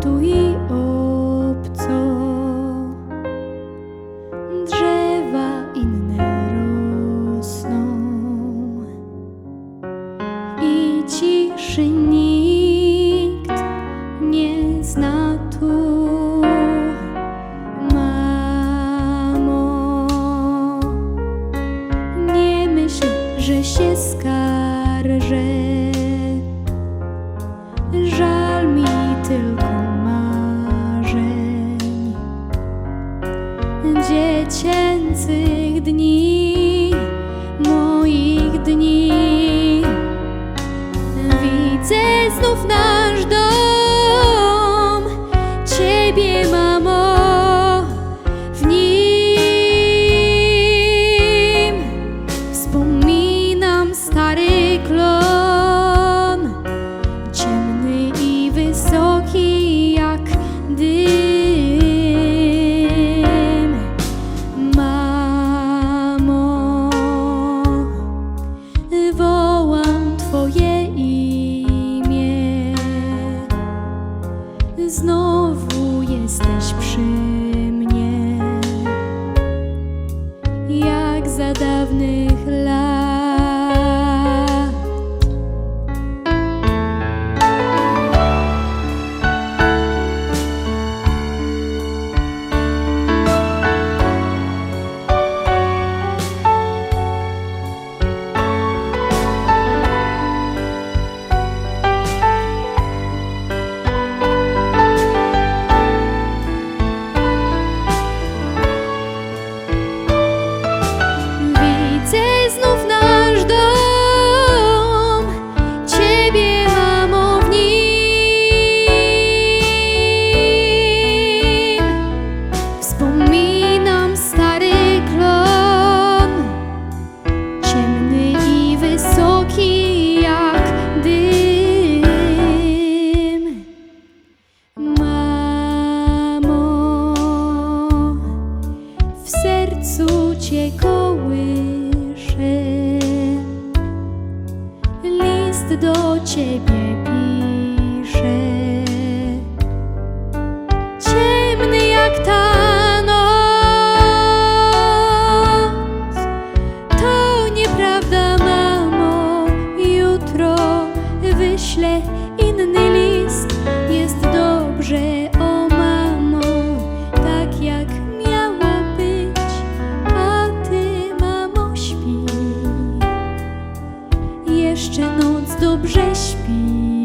tu i obco. Drzewa inne rosną i ciszy nikt nie zna tu. Mamo, nie myśl, że się skarżę. Żal mi tylko. наш дом. znowu jesteś przy mnie, jak za dawnych cię. List do ciebie pisze. Ciemny jak ta noc. To nieprawda, mamo. Jutro wyślę inny list. dobrze śpisz.